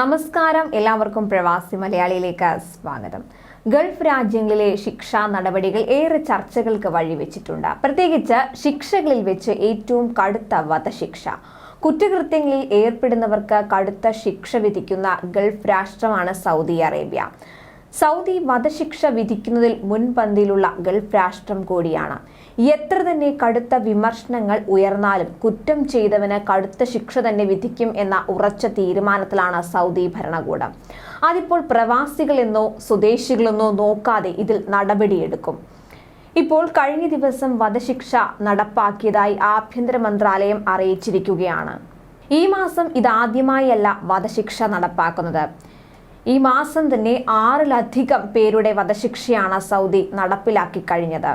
നമസ്കാരം. എല്ലാവർക്കും പ്രവാസി മലയാളിയിലേക്ക് സ്വാഗതം. ഗൾഫ് രാജ്യങ്ങളിലെ ശിക്ഷാ നടപടികൾ ഏറെ ചർച്ചകൾക്ക് വഴിവെച്ചിട്ടുണ്ട്. പ്രത്യേകിച്ച് ശിക്ഷകളിൽ വെച്ച് ഏറ്റവും കടുത്ത വധശിക്ഷ. കുറ്റകൃത്യങ്ങളിൽ ഏർപ്പെടുന്നവർക്ക് കടുത്ത ശിക്ഷ വിധിക്കുന്ന ഗൾഫ് രാഷ്ട്രമാണ് സൗദി അറേബ്യ. സൗദി വധശിക്ഷ വിധിക്കുന്നതിൽ മുൻപന്തിയിലുള്ള ഗൾഫ് രാഷ്ട്രം കൂടിയാണ്. എത്ര തന്നെ കടുത്ത വിമർശനങ്ങൾ ഉയർന്നാലും കുറ്റം ചെയ്തവന് കടുത്ത ശിക്ഷ തന്നെ വിധിക്കും എന്ന ഉറച്ച തീരുമാനത്തിലാണ് സൗദി ഭരണകൂടം. അതിപ്പോൾ പ്രവാസികളെന്നോ സ്വദേശികളെന്നോ നോക്കാതെ ഇതിൽ നടപടിയെടുക്കും. ഇപ്പോൾ കഴിഞ്ഞ ദിവസം വധശിക്ഷ നടപ്പാക്കിയതായി ആഭ്യന്തര മന്ത്രാലയം അറിയിച്ചിരിക്കുകയാണ്. ഈ മാസം ഇതാദ്യമായല്ല വധശിക്ഷ നടപ്പാക്കുന്നത്. ഈ മാസം തന്നെ ആറിലധികം പേരുടെ വധശിക്ഷയാണ് സൗദി നടപ്പിലാക്കി കഴിഞ്ഞത്.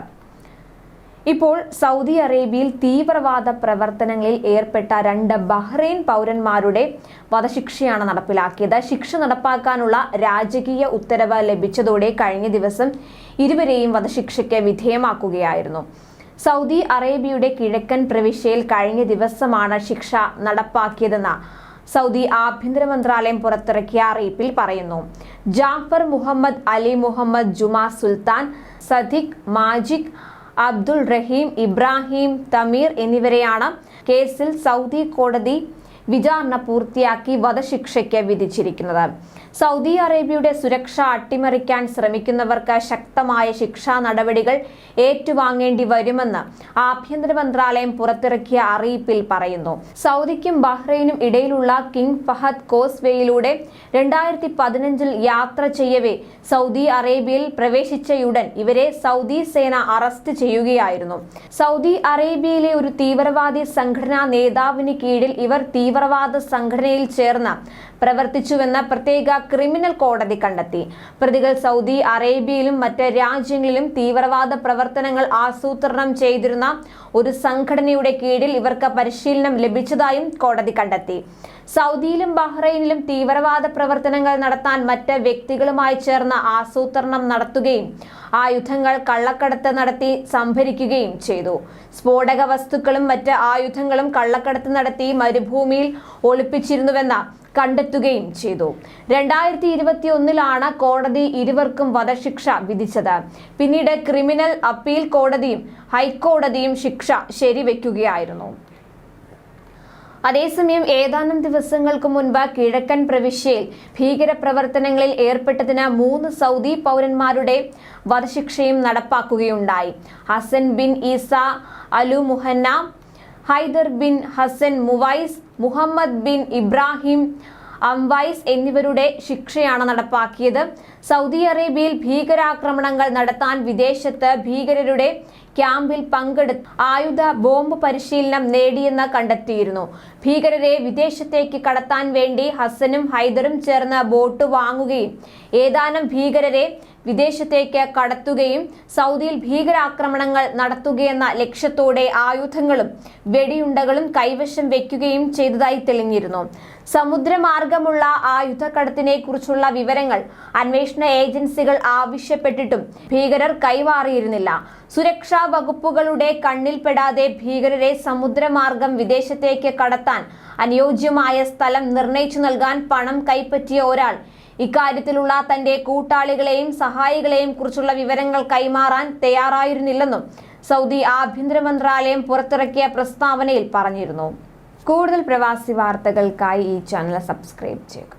ഇപ്പോൾ സൗദി അറേബ്യയിൽ തീവ്രവാദ പ്രവർത്തനങ്ങളിൽ ഏർപ്പെട്ട രണ്ട് ബഹ്റൈൻ പൗരന്മാരുടെ വധശിക്ഷയാണ് നടപ്പിലാക്കിയത്. ശിക്ഷ നടപ്പാക്കാനുള്ള രാജകീയ ഉത്തരവ് ലഭിച്ചതോടെ കഴിഞ്ഞ ദിവസം ഇരുവരെയും വധശിക്ഷയ്ക്ക് വിധേയമാക്കുകയായിരുന്നു. സൗദി അറേബ്യയുടെ കിഴക്കൻ പ്രവിശ്യയിൽ കഴിഞ്ഞ ദിവസമാണ് ശിക്ഷ നടപ്പാക്കിയതെന്ന് സൗദി ആഭ്യന്തര മന്ത്രാലയം പുറത്തിറക്കിയ അറിയിപ്പിൽ പറയുന്നു. Jafar Muhammad Ali Muhammad Juma Sultan Sadiq Majid Abdul Rahim Ibrahim Tamir എന്നിവരെയാണ് കേസിൽ സൗദി കോടതി വിചാരണ പൂർത്തിയാക്കി വധശിക്ഷയ്ക്ക് വിധിച്ചിരിക്കുന്നത്. സൗദി അറേബ്യയുടെ സുരക്ഷ അട്ടിമറിക്കാൻ ശ്രമിക്കുന്നവർക്ക് ശക്തമായ ശിക്ഷാ നടപടികൾ ഏറ്റുവാങ്ങേണ്ടി വരുമെന്ന് ആഭ്യന്തര മന്ത്രാലയം പുറത്തിറക്കിയ അറിയിപ്പിൽ പറയുന്നു. സൗദിക്കും ബഹ്റൈനും ഇടയിലുള്ള കിങ് ഫഹദ് കോസ്വേയിലൂടെ രണ്ടായിരത്തി പതിനഞ്ചിൽ യാത്ര ചെയ്യവേ സൗദി അറേബ്യയിൽ പ്രവേശിച്ചയുടൻ ഇവരെ സൗദി സേന അറസ്റ്റ് ചെയ്യുകയായിരുന്നു. സൗദി അറേബ്യയിലെ ഒരു തീവ്രവാദി സംഘടനാ നേതാവിന് കീഴിൽ ഇവർ തീവ്രവാദ സംഘടനയിൽ ചേർന്ന് പ്രവർത്തിച്ചുവെന്ന് പ്രത്യേക ക്രിമിനൽ കോടതി കണ്ടെത്തി. പ്രതികൾ സൗദി അറേബ്യയിലും മറ്റ് രാജ്യങ്ങളിലും തീവ്രവാദ പ്രവർത്തനങ്ങൾ ആസൂത്രണം ചെയ്തിരുന്ന ഒരു സംഘടനയുടെ കീഴിൽ ഇവർക്ക് പരിശീലനം ലഭിച്ചതായും കോടതി കണ്ടെത്തി. സൗദിയിലും ബഹ്റൈനിലും തീവ്രവാദ പ്രവർത്തനങ്ങൾ നടത്താൻ മറ്റ് വ്യക്തികളുമായി ചേർന്ന് ആസൂത്രണം നടത്തുകയും ആയുധങ്ങൾ കള്ളക്കടത്ത് നടത്തി സംഭരിക്കുകയും ചെയ്തു. സ്ഫോടക വസ്തുക്കളും മറ്റ് ആയുധങ്ങളും കള്ളക്കടത്ത് നടത്തി മരുഭൂമിയിൽ ഒളിപ്പിച്ചിരുന്നുവെന്ന കണ്ടെത്തുകയും ചെയ്തു. രണ്ടായിരത്തി ഇരുപത്തി ഒന്നിലാണ് കോടതി ഇരുവർക്കും വധശിക്ഷ വിധിച്ചത്. പിന്നീട് ക്രിമിനൽ അപ്പീൽ കോടതിയും ഹൈക്കോടതിയും ശിക്ഷ ശരിവെക്കുകയായിരുന്നു. അതേസമയം ഏതാനും ദിവസങ്ങൾക്ക് മുൻപ് കിഴക്കൻ പ്രവിശ്യയിൽ ഭീകരപ്രവർത്തനങ്ങളിൽ ഏർപ്പെട്ടതിന് മൂന്ന് സൗദി പൗരന്മാരുടെ വധശിക്ഷയും നടപ്പാക്കുകയുണ്ടായി. Hasan bin Isa Alu Muhanna Haidar bin Hasan Muwais Muhammad bin Ibrahim Amwais എന്നിവരുടെ ശിക്ഷയാണ് നടപ്പാക്കിയത്. സൗദി അറേബ്യയിൽ ഭീകരാക്രമണങ്ങൾ നടത്താൻ വിദേശത്ത് ഭീകരരുടെ ക്യാമ്പിൽ പങ്കെടുത്ത് ആയുധ ബോംബ് പരിശീലനം നേടിയെന്ന് കണ്ടെത്തിയിരുന്നു. ഭീകരരെ വിദേശത്തേക്ക് കടത്താൻ വേണ്ടി ഹസനും ഹൈദറും ചേർന്ന് ബോട്ട് വാങ്ങുകയും ഏതാനും ഭീകരരെ വിദേശത്തേക്ക് കടത്തുകയും സൗദിയിൽ ഭീകരാക്രമണങ്ങൾ നടത്തുകയെന്ന ലക്ഷ്യത്തോടെ ആയുധങ്ങളും വെടിയുണ്ടകളും കൈവശം വെക്കുകയും ചെയ്തതായി തെളിഞ്ഞിരുന്നു. സമുദ്രമാർഗമുള്ള ആയുധക്കടത്തിനെ കുറിച്ചുള്ള വിവരങ്ങൾ അന്വേഷണ ഏജൻസികൾ ആവശ്യപ്പെട്ടിട്ടും ഭീകരർ കൈമാറിയിരുന്നില്ല സുരക്ഷാ വകുപ്പുകളുടെ കണ്ണിൽപ്പെടാതെ ഭീകരരെ സമുദ്രമാർഗം വിദേശത്തേക്ക് കടത്താൻ അനുയോജ്യമായ സ്ഥലം നിർണയിച്ചു നൽകാൻ പണം കൈപ്പറ്റിയ ഒരാൾ. ഇക്കാര്യത്തിലുള്ള തന്റെ കൂട്ടാളികളെയും സഹായികളെയും കുറിച്ചുള്ള വിവരങ്ങൾ കൈമാറാൻ തയ്യാറായിരുന്നില്ലെന്നും സൗദി ആഭ്യന്തര മന്ത്രാലയം പുറത്തിറക്കിയ പ്രസ്താവനയിൽ പറഞ്ഞിരുന്നു. കൂടുതൽ പ്രവാസി വാർത്തകൾക്കായി ഈ ചാനൽ സബ്സ്ക്രൈബ് ചെയ്യുക.